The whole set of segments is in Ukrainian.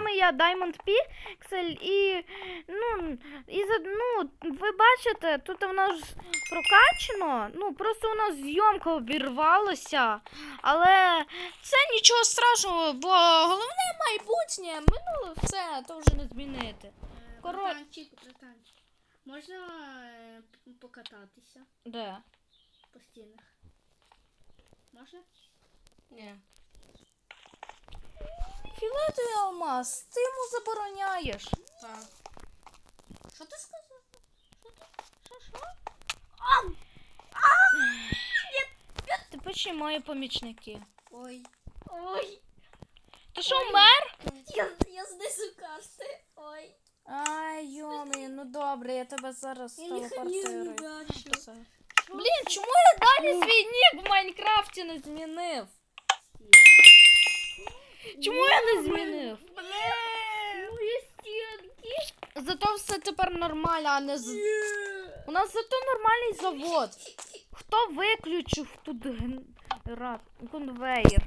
вами я Diamond Pixel і ну, і ну, ви бачите, тут у нас прокачано. Ну, просто у нас зйомка обірвалася. Але це нічого страшного, бо головне майбутнє, минуле все, то вже не змінити. Коро- Братанчик, братанчик. Можна е, покататися Де? по стінах? Можна? Ні. Філетовий алмаз, ти йому забороняєш. Так. Що ти сказав? Що, що? Тепер ще мої помічники. Ой. Ой. Ти що, вмер? Я, я знизу карти. Ой. Ай, йомі, ну добре, я тебе зараз Я механізм бачу. Блін, чому я далі свій нік в Майнкрафті не змінив? Чому я не змінив? Мої стінки. Зато все тепер нормально, а не з. У нас зато нормальний завод. Хто виключив тут генера... конвейер?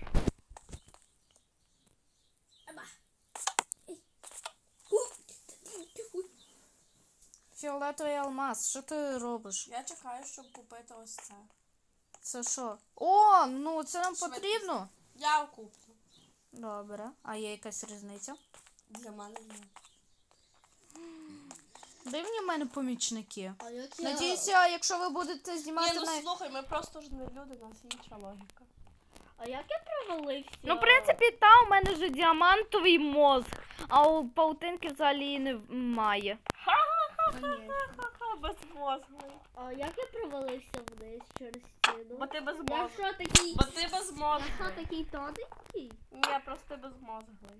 Фіолетовий алмаз, що ти робиш? Я чекаю, щоб купити ось це. Це що? О, ну це нам потрібно. Я куплю. Добре, а є якась різниця? Для мене є. Дивні в мене помічники. А як я... Надіюся, якщо ви будете Ні, знімати ну на. слухай, ми просто ж не люди, у нас інша логіка. А як я провалився? Ну, в принципі, та у мене вже діамантовий мозг, а у паутинки взагалі немає. Конечно. Безмозглий. А як я провалився вниз через стіну? Бо ти Я безмозглий. що такий... Бо ти Я що безмозглий. такий тоненький? Ні, просто безмозглий.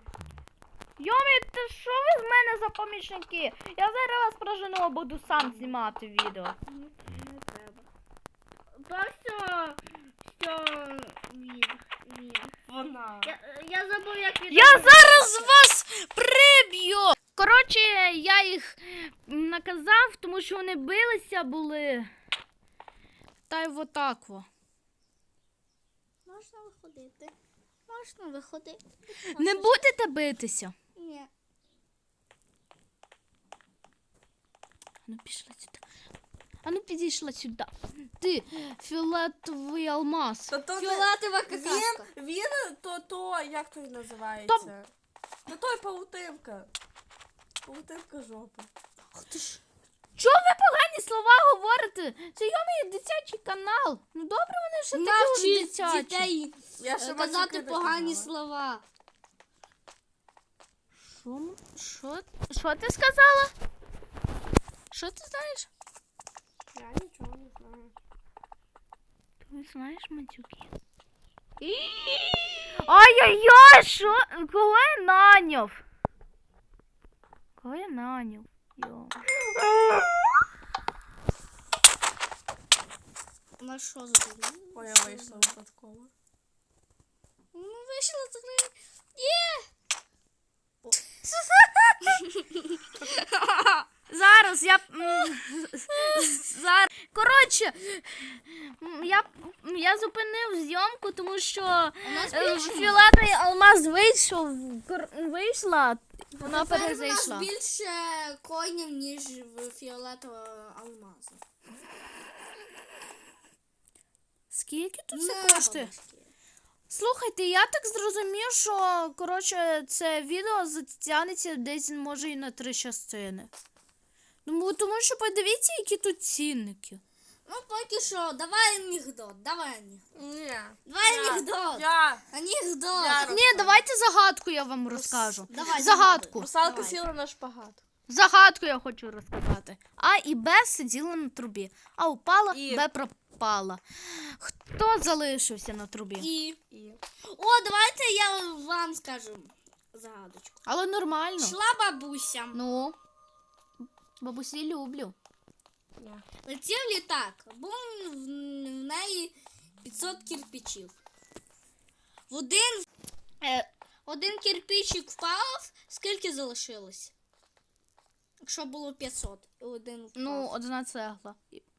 Йомі, ти що ви з мене за помічники? Я зараз вас прожену, а буду сам знімати відео. Не треба. Просто що він, він. Вона. Я, я забув, як він. Я зараз вас приб'ю! Коротше, я їх наказав, тому що вони билися були. Та й отак во. Можна виходити. Можна виходити. Не будете битися? Ні. Ну пішла сюди. А ну підійшла сюди. Ти фіолетовий алмаз. Та то не- Фіолетова Він, какашка. він то, то, як той називається? То той паутинка. Паутинка жопа. Ах ти ж. Чого ви погані слова говорите? Це йомий дитячий канал. Ну добре, вони ще такі Навчіть дитячі. дітей Я ще е, казати погані казала. слова. Що, м- що, що ти сказала? Що ти знаєш? Я нічого не знаю. Ти не знаєш матюки? Ай-яй-яй, що? Кого я наняв? Кого я наняв? Йо. На що за Ой, я вийшла випадково. Ну, вийшла з гри. Є! Зараз я. Зараз. Коротше, я, я зупинив зйомку, тому що нас е, фіолетовий алмаз вийшов, вийшла, вона Тепер в нас більше коїнів, ніж в фіолетового алмазу. Скільки тут це коштує? Слухайте, я так зрозумів, що коротше це відео затягнеться десь може і на три частини. Ну, тому що подивіться, які тут цінники. Ну, поки що, давай анекдот, давай анекдот. Ні. Давай Я- анекдот. Я. Анекдот. Я- Ні, давайте загадку я вам розкажу. Давай, Загадку. Русалка Давай. сіла на шпагат. Загадку я хочу розказати. А і Б сиділа на трубі, а упала, І. Б пропала. Хто залишився на трубі? І... І. О, давайте я вам скажу загадочку. Але нормально. Шла бабуся, Ну, бабусі люблю. Ні. летів літак, був в, в неї 500 кирпичів. В один, е, один кирпичик впав, скільки залишилось? Якщо було 500, і один впав. Ну, одна цегла.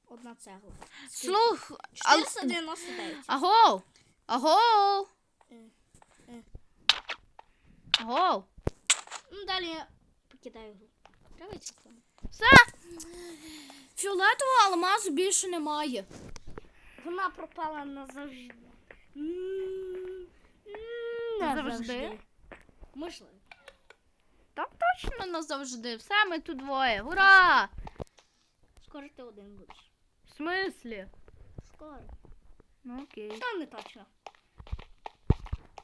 одна цегла. Слух, а, 499. аго, аго, Е, е. аго. далі покидаю гру. Давай телефон. Все. Фіолетового алмазу більше немає. Вона пропала назавжди. М, Назавжди? Можливо. Так точно назавжди. Все, ми тут двоє. Ура! Скоро ти один будеш. В смислі? Скоро. Ну окей. Та не точно.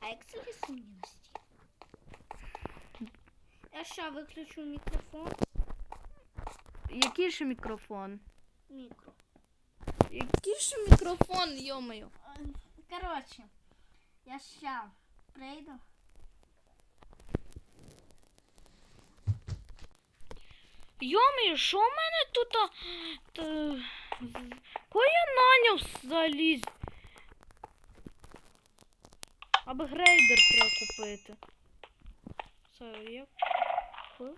А як це є сумнівності? Я ще виключу мікрофон. Який ще мікрофон? Мікро. Який ще мікрофон, йомаю? Коротше, я ще прийду. Йомаю, що в мене тут? Кого я наняв заліз? Апгрейдер треба купити. Це як? Купив?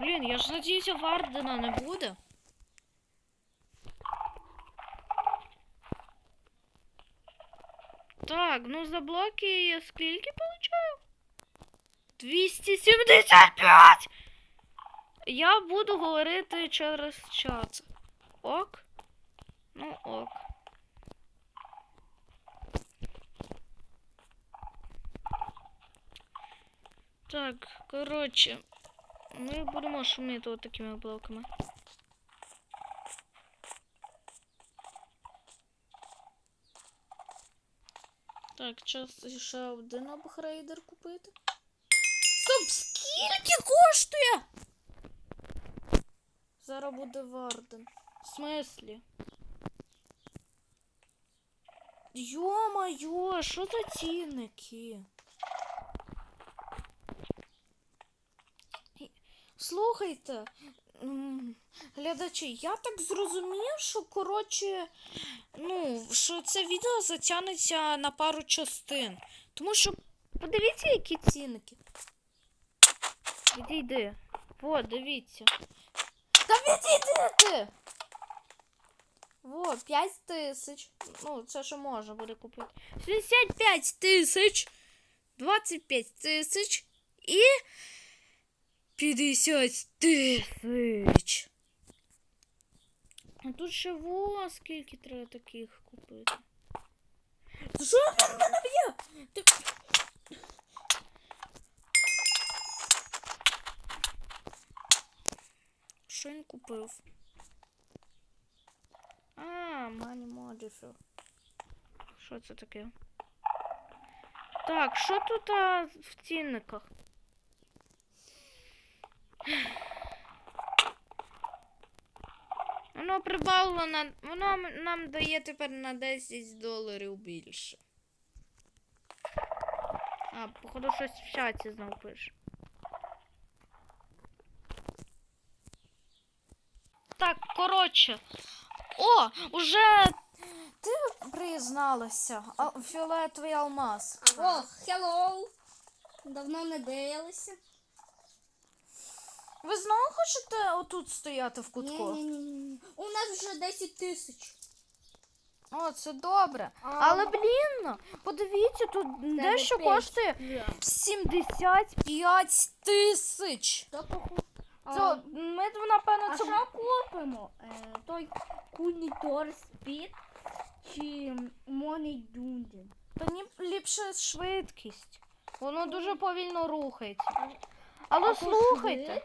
Блін, я ж надіюся, Вардена не буде. Так, ну за блоки я скільки получаю? 275! Я буду говорити через чат. Ок? Ну ок. Так, коротше, ми будемо шуміти от такими блоками. Так, час ще один апгрейдер купити. Стоп, скільки коштує? Зараз буде Варден. В смислі? Йо-моє, що за цінники? Слухайте, глядачі, я так зрозумів, що коротше, ну, що це відео затягнеться на пару частин. Тому що подивіться, які цінники. Відійди. Во, дивіться. Та відійди ти! Во, 5 тисяч. Ну, це що можна буде купити. 65 тисяч. 25 тисяч і 50 тисяч. А тут ще во, скільки треба таких купити. Що він мене б'є? Ти... Що він купив? А, Money Modifier. Що це таке? Так, що тут а, в цінниках? Воно прибавило на. Воно нам дає тепер на 10 доларів більше. А, походу щось в чаті знов пише. Так, коротше. О, уже ти призналася. А, фіолетовий алмаз. О, hello! Давно не дивилися. Ви знову хочете отут стояти в кутку? Ні-ні-ні. У нас вже 10 тисяч. О, це добре. А. Але блін, подивіться, тут дещо п'ять. коштує 75 тисяч. То поху... Це, ми, напевно, А це... що купимо? Е, той кунітор спід чи Монey Дунден? Та ні, ліпше швидкість. Воно дуже повільно рухається. Але слухайте.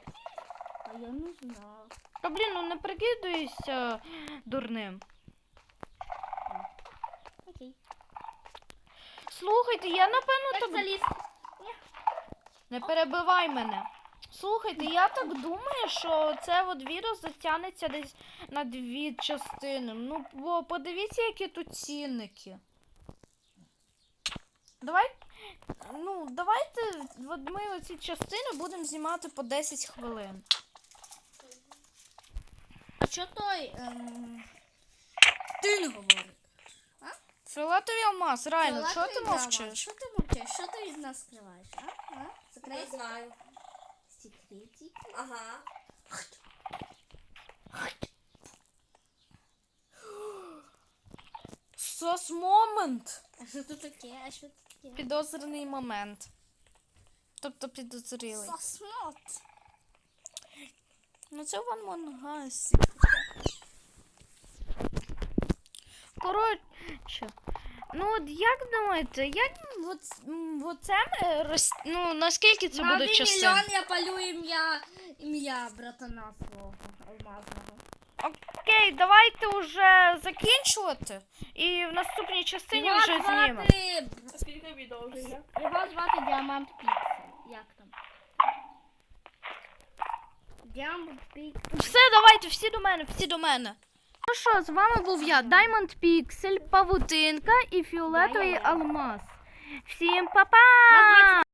А я не знаю. Та блін, ну не прикидуйся дурним. Окей. Слухайте, я напевно Так, так. заліз. Не перебивай мене. Слухайте, я так думаю, що це от відео затягнеться десь на дві частини. Ну, бо подивіться, які тут цінники. Давай, ну, давайте от ми оці частини будемо знімати по 10 хвилин. А що той? Ем... Ти не говориш. Фіолетовий алмаз, реально, що ти мовчиш? Що ти мовчиш? Що ти від нас скриваєш? А? А? Не знаю. Секретик? Ага. Сос момент. А що тут таке? А що тут підозрюваний момент. Тобто підозрілий. Сосмот. Ну це вон Монгасі. Коротше, ну от як думаєте, як от, оце ми роз... ну, наскільки це На буде один частин? мільйон я палю ім'я ім'я братана свого алмазного. Окей, давайте вже закінчувати. І в наступній частині Його вже знімемо. звати... Скільки відео вже є? Його звати Діамант Піксель. Як там? Все, давайте, всі до мене, всі до мене. Ну що, з вами був я, Diamond Pixel, Павутинка і Фіолетовий Алмаз. Всім па-па!